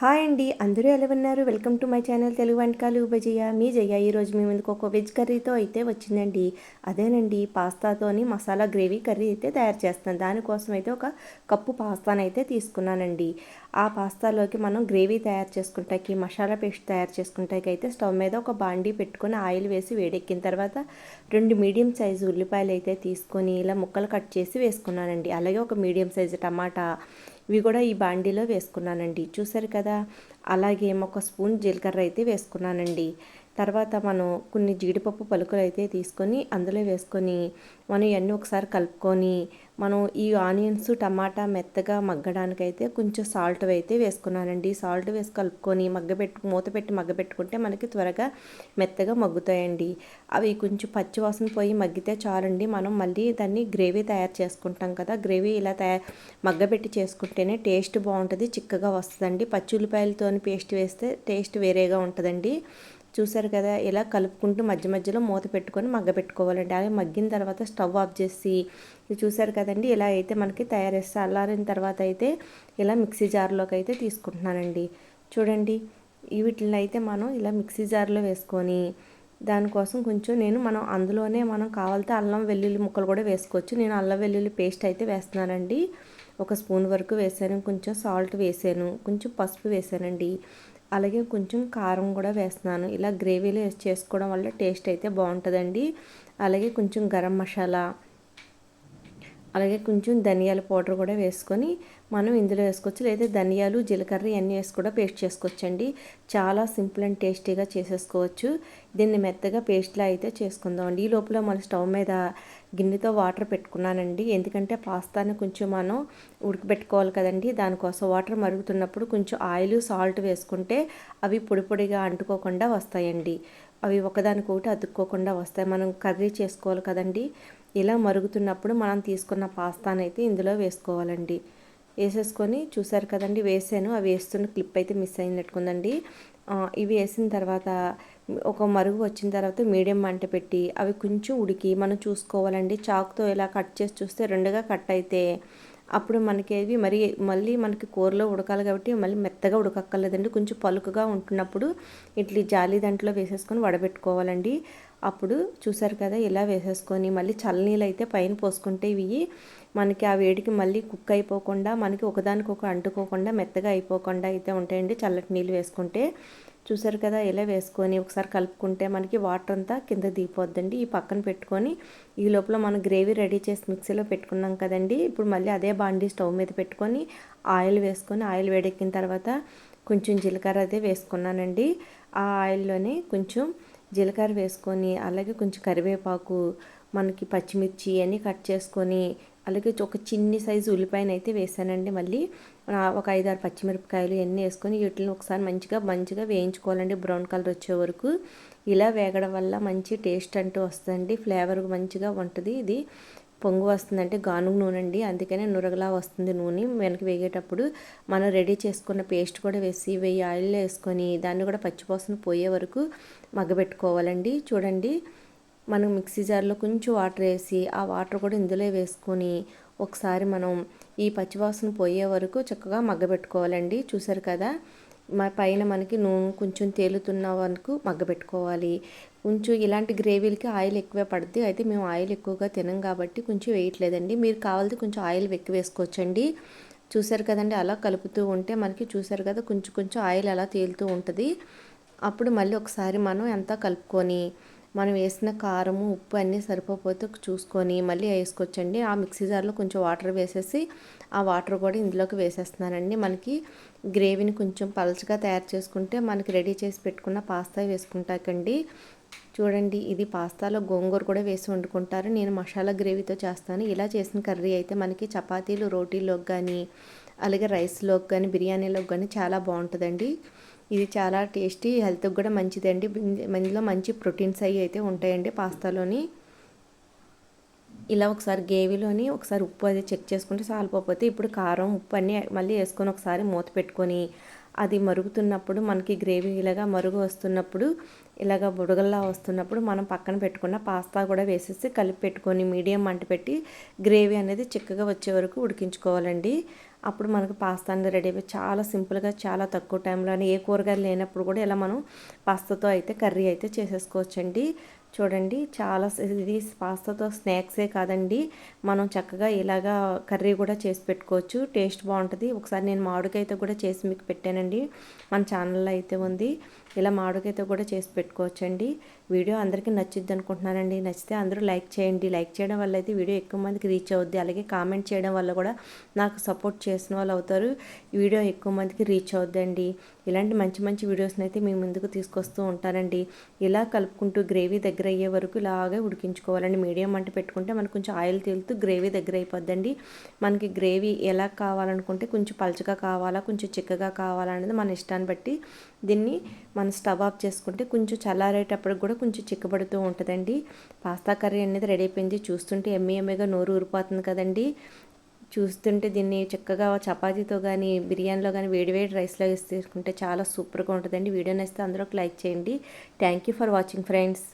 Hi అండి. అందరూ ఎలా ఉన్నారు? Welcome to my channel Telugu వంటకాలు బజయ్య మీ జయ ఈరోజు మీ ముందుకు ఒక వెజ్ కర్రీతో అయితే వచ్చిందండి. అదేనండి పాస్తాతోని మసాలా గ్రేవీ కర్రీ అయితే తయారు చేస్తాను దానికోసం అయితే ఒక కప్పు పాస్తాను అయితే తీసుకున్నానండి. ఆ పాస్తాలోకి మనం గ్రేవీ తయారు చేసుకుంటాకి మసాలా పేస్ట్ తయారు చేసుకుంటాకి అయితే స్టవ్ మీద ఒక బాండీ పెట్టుకొని ఆయిల్ వేసి వేడెక్కిన తర్వాత రెండు మీడియం సైజు ఉల్లిపాయలు అయితే తీసుకొని ఇలా ముక్కలు కట్ చేసి వేసుకున్నానండి. అలాగే ఒక మీడియం సైజు టమాటా ఇవి కూడా ఈ బాండీలో వేసుకున్నానండి. చూసారు కదా? అలాగే ఒక స్పూన్ జీలకర్ర అయితే వేసుకున్నానండి. తర్వాత మనం కొన్ని జీడిపప్పు పలుకులు అయితే తీసుకొని అందులో వేసుకొని మనం ఇవన్నీ ఒకసారి కలుపుకొని మనం ఈ ఆనియన్స్ టమాటా మెత్తగా మగ్గడానికి అయితే కొంచెం సాల్ట్ అయితే వేసుకున్నానండి. సాల్ట్ వేసి కలుపుకొని మగ్గబెట్టు మూత పెట్టి మగ్గబెట్టుకుంటే మనకి త్వరగా మెత్తగా మగ్గుతాయండి. అవి కొంచెం పచ్చి వాసన పోయి మగ్గితే చాలండి. మనం మళ్ళీ దాన్ని గ్రేవీ తయారు చేసుకుంటాం కదా గ్రేవీ ఇలా తయారు మగ్గబెట్టి చేసుకుంటేనే టేస్ట్ బాగుంటుంది చిక్కగా వస్తుందండి. పచ్చి ఉల్లిపాయలతో పేస్ట్ వేస్తే టేస్ట్ వేరేగా ఉంటుందండి. చూసారు కదా ఇలా కలుపుకుంటూ మధ్య మధ్యలో మూత పెట్టుకొని మగ్గ పెట్టుకోవాలండి. అలాగే మగ్గిన తర్వాత స్టవ్ ఆఫ్ చేసి చూసారు కదండి ఇలా అయితే మనకి తయారేస్తే అల్లారిన తర్వాత అయితే ఇలా మిక్సీ జార్లోకి అయితే తీసుకుంటున్నానండి. చూడండి వీటిని అయితే మనం ఇలా మిక్సీ జార్లో వేసుకొని దానికోసం కొంచెం నేను మనం అందులోనే మనం కావాలితే అల్లం వెల్లుల్లి ముక్కలు కూడా వేసుకోవచ్చు. నేను అల్లం వెల్లుల్లి పేస్ట్ అయితే వేస్తున్నానండి. ఒక స్పూన్ వరకు వేసాను కొంచెం సాల్ట్ వేసాను కొంచెం పసుపు వేసానండి. అలాగే కొంచెం కారం కూడా వేస్తున్నాను. ఇలా గ్రేవీలో చేసుకోవడం వల్ల టేస్ట్ అయితే బాగుంటుందండి. అలాగే కొంచెం గరం మసాలా అలాగే కొంచెం ధనియాల పౌడర్ కూడా వేసుకొని మనం ఇందులో వేసుకోవచ్చు. లేదా ధనియాలు జీలకర్ర ఇవన్నీ వేసి కూడా పేస్ట్ చేసుకోవచ్చండి. చాలా సింపుల్ అండ్ టేస్టీగా చేసేసుకోవచ్చు. దీన్ని మెత్తగా పేస్ట్లా అయితే చేసుకుందాం అండి ఈ లోపల మన స్టవ్ మీద గిన్నెతో వాటర్ పెట్టుకున్నానండి. ఎందుకంటే పాస్తాని కొంచెం మనం ఉడకబెట్టుకోవాలి కదండి. దానికోసం వాటర్ మరుగుతున్నప్పుడు కొంచెం ఆయిల్ సాల్ట్ వేసుకుంటే అవి పొడి పొడిగా అంటుకోకుండా వస్తాయండి. అవి ఒకదానికొకటి అతుక్కోకుండా వస్తాయి. మనం కర్రీ చేసుకోవాలి కదండి. ఇలా మరుగుతున్నప్పుడు మనం తీసుకున్న పాస్తానైతే ఇందులో వేసుకోవాలండి. వేసేసుకొని చూసారు కదండి వేసాను. అవి వేస్తున్న క్లిప్ అయితే మిస్ అయినట్టుకుందండి. ఇవి వేసిన తర్వాత ఒక మరుగు వచ్చిన తర్వాత మీడియం మంట పెట్టి అవి కొంచెం ఉడికి మనం చూసుకోవాలండి. చాకుతో ఇలా కట్ చేసి చూస్తే రెండుగా కట్ అయితే అప్పుడు మనకి అవి మరి మళ్ళీ మనకి కూరలో ఉడకాలి కాబట్టి మళ్ళీ మెత్తగా ఉడకక్కర్లేదండి. కొంచెం పలుకుగా ఉంటున్నప్పుడు ఇట్లా జాలి దాంట్లో వేసేసుకొని వడబెట్టుకోవాలండి. అప్పుడు చూసారు కదా ఇలా వేసేసుకొని మళ్ళీ చల్లనీళ్ళు అయితే పైన పోసుకుంటే ఇవి మనకి ఆ వేడికి మళ్ళీ కుక్ అయిపోకుండా మనకి ఒకదానికొక అంటుకోకుండా మెత్తగా అయిపోకుండా అయితే ఉంటాయండి చల్లటి నీళ్ళు వేసుకుంటే. చూసారు కదా ఇలా వేసుకొని ఒకసారి కలుపుకుంటే మనకి వాటర్ అంతా కింద దిగిపోద్దండి. ఈ పక్కన పెట్టుకొని ఈ లోపల మనం గ్రేవీ రెడీ చేసి మిక్సీలో పెట్టుకున్నాం కదండి. ఇప్పుడు మళ్ళీ అదే బాండీ స్టవ్ మీద పెట్టుకొని ఆయిల్ వేసుకొని ఆయిల్ వేడెక్కిన తర్వాత కొంచెం జీలకర్ర అదే వేసుకున్నానండి. ఆ ఆయిల్లోనే కొంచెం జీలకర్ర వేసుకొని అలాగే కొంచెం కరివేపాకు మనకి పచ్చిమిర్చి అన్నీ కట్ చేసుకొని అలాగే ఒక చిన్ని సైజు ఉల్లిపాయను అయితే వేసానండి మళ్ళీ. ఒక ఐదారు పచ్చిమిరపకాయలు ఇవన్నీ వేసుకొని వీటిని ఒకసారి మంచిగా మంచిగా వేయించుకోవాలండి. బ్రౌన్ కలర్ వచ్చే వరకు. ఇలా వేగడం వల్ల మంచి టేస్ట్ అంటూ వస్తుందండి. ఫ్లేవర్ మంచిగా ఉంటుంది ఇది. పొంగు వస్తుందంటే గానుగ నూనె అండి అందుకనే నురగలా వస్తుంది నూనె. వెనక్కి వేగేటప్పుడు మనం రెడీ చేసుకున్న పేస్ట్ కూడా వేసి వెయ్యి ఆయిల్లో వేసుకొని దాన్ని కూడా పచ్చిపోసన పోయే వరకు మగ్గబెట్టుకోవాలండి. చూడండి మనం మిక్సీ జార్లో కొంచెం వాటర్ వేసి ఆ వాటర్ కూడా ఇందులో వేసుకొని ఒకసారి మనం ఈ పచ్చివాసన పోయే వరకు చక్కగా మగ్గబెట్టుకోవాలండి. చూసారు కదా? మా పైన మనకి నూనె కొంచెం తేలుతున్న వరకు మగ్గబెట్టుకోవాలి. కొంచెం ఇలాంటి గ్రేవీలకి ఆయిల్ ఎక్కువే పడుతుంది అయితే మేము ఆయిల్ ఎక్కువగా తినం కాబట్టి కొంచెం వేయట్లేదండి. మీరు కావాలంటే కొంచెం ఆయిల్ ఎక్కువ వేసుకోవచ్చండి. చూసారు కదండి అలా కలుపుతూ ఉంటే మనకి చూసారు కదా కొంచెం కొంచెం ఆయిల్ అలా తేలుతూ ఉంటుంది. అప్పుడు మళ్ళీ ఒకసారి మనం ఎంత కలుపుకొని మనం వేసిన కారము ఉప్పు అన్నీ సరిపోతే చూసుకొని మళ్ళీ వేసుకోవచ్చండి. ఆ మిక్సీ జార్లో కొంచెం వాటర్ వేసేసి ఆ వాటర్ కూడా ఇందులోకి వేసేస్తున్నానండి. మనకి గ్రేవీని కొంచెం పలచగా తయారు చేసుకుంటే మనకి రెడీ చేసి పెట్టుకున్న పాస్తా వేసుకుంటాకండి. చూడండి ఇది పాస్తాలో గోంగూర కూడా వేసి వండుకుంటారు. నేను మసాలా గ్రేవీతో చేస్తాను. ఇలా చేసిన కర్రీ అయితే మనకి చపాతీలు రోటీలోకి కానీ అలాగే రైస్లోకి కానీ బిర్యానీలోకి కానీ చాలా బాగుంటుందండి. ఇది చాలా టేస్టీ హెల్త్కి కూడా మంచిదండి ఇందులో మంచి ప్రోటీన్స్ అవి అయితే ఉంటాయండి పాస్తాలోని. ఇలా ఒకసారి గ్రేవీలోని ఒకసారి ఉప్పు అది చెక్ చేసుకుంటే సాలిపోతే ఇప్పుడు కారం ఉప్పు అన్నీ మళ్ళీ వేసుకొని ఒకసారి మూత పెట్టుకొని అది మరుగుతున్నప్పుడు మనకి గ్రేవీ ఇలాగా మరుగు వస్తున్నప్పుడు ఇలాగ బుడగల్లా వస్తున్నప్పుడు మనం పక్కన పెట్టుకున్న పాస్తా కూడా వేసేసి కలిపి పెట్టుకొని మీడియం మంట పెట్టి గ్రేవీ అనేది చిక్కగా వచ్చే వరకు ఉడికించుకోవాలండి. అప్పుడు మనకు పాస్తా అనేది రెడీ అయిపోయి చాలా సింపుల్గా చాలా తక్కువ టైంలో ఏ కూరగాయలు లేనప్పుడు కూడా ఇలా మనం పాస్తాతో అయితే కర్రీ అయితే చేసేసుకోవచ్చండి. చూడండి చాలా ఇది పాస్తాతో స్నాక్సే కాదండి. మనం చక్కగా ఇలాగా కర్రీ కూడా చేసి పెట్టుకోవచ్చు. టేస్ట్ బాగుంటుంది. ఒకసారి నేను మామిడికాయతో కూడా చేసి మీకు పెట్టానండి. మన ఛానల్లో అయితే ఉంది. ఇలా మామిడికాయతో కూడా చేసి పెట్టుకోవచ్చండి. వీడియో అందరికీ నచ్చుద్ది అనుకుంటున్నానండి. నచ్చితే అందరూ లైక్ చేయండి. లైక్ చేయడం వల్ల అయితే వీడియో ఎక్కువ మందికి రీచ్ అవుద్ది. అలాగే కామెంట్ చేయడం వల్ల కూడా నాకు సపోర్ట్ చేసిన వాళ్ళు అవుతారు. వీడియో ఎక్కువ మందికి రీచ్ అవుద్దండి. ఇలాంటి మంచి మంచి వీడియోస్ని అయితే మీ ముందుకు తీసుకొస్తూ ఉంటానండి. ఇలా కలుపుకుంటూ గ్రేవీ దగ్గర అయ్యే వరకు ఇలాగే ఉడికించుకోవాలండి. మీడియం మంట పెట్టుకుంటే మనకు కొంచెం ఆయిల్ తేలుతూ గ్రేవీ దగ్గర అయిపోద్దండి. మనకి గ్రేవీ ఎలా కావాలనుకుంటే కొంచెం పలచగా కావాలా కొంచెం చిక్కగా కావాలా అనేది మన ఇష్టాన్ని బట్టి దీన్ని మనం స్టవ్ ఆఫ్ చేసుకుంటే కొంచెం చల్లారేటప్పటికి కూడా కొంచెం చిక్కబడుతూ ఉంటుందండి. పాస్తా కర్రీ అనేది రెడీ అయిపోయింది. చూస్తుంటే ఎమ్మె ఎమ్మెగా నోరు ఊరిపోతుంది కదండి. చూస్తుంటే దీన్ని చక్కగా చపాతీతో కానీ బిర్యానీలో కానీ వేడివేడి రైస్లో వేసి తీసుకుంటే చాలా సూపర్గా ఉంటుందండి. వీడియో నచ్చితే అందరూ ఒక లైక్ చేయండి. Thank you for watching friends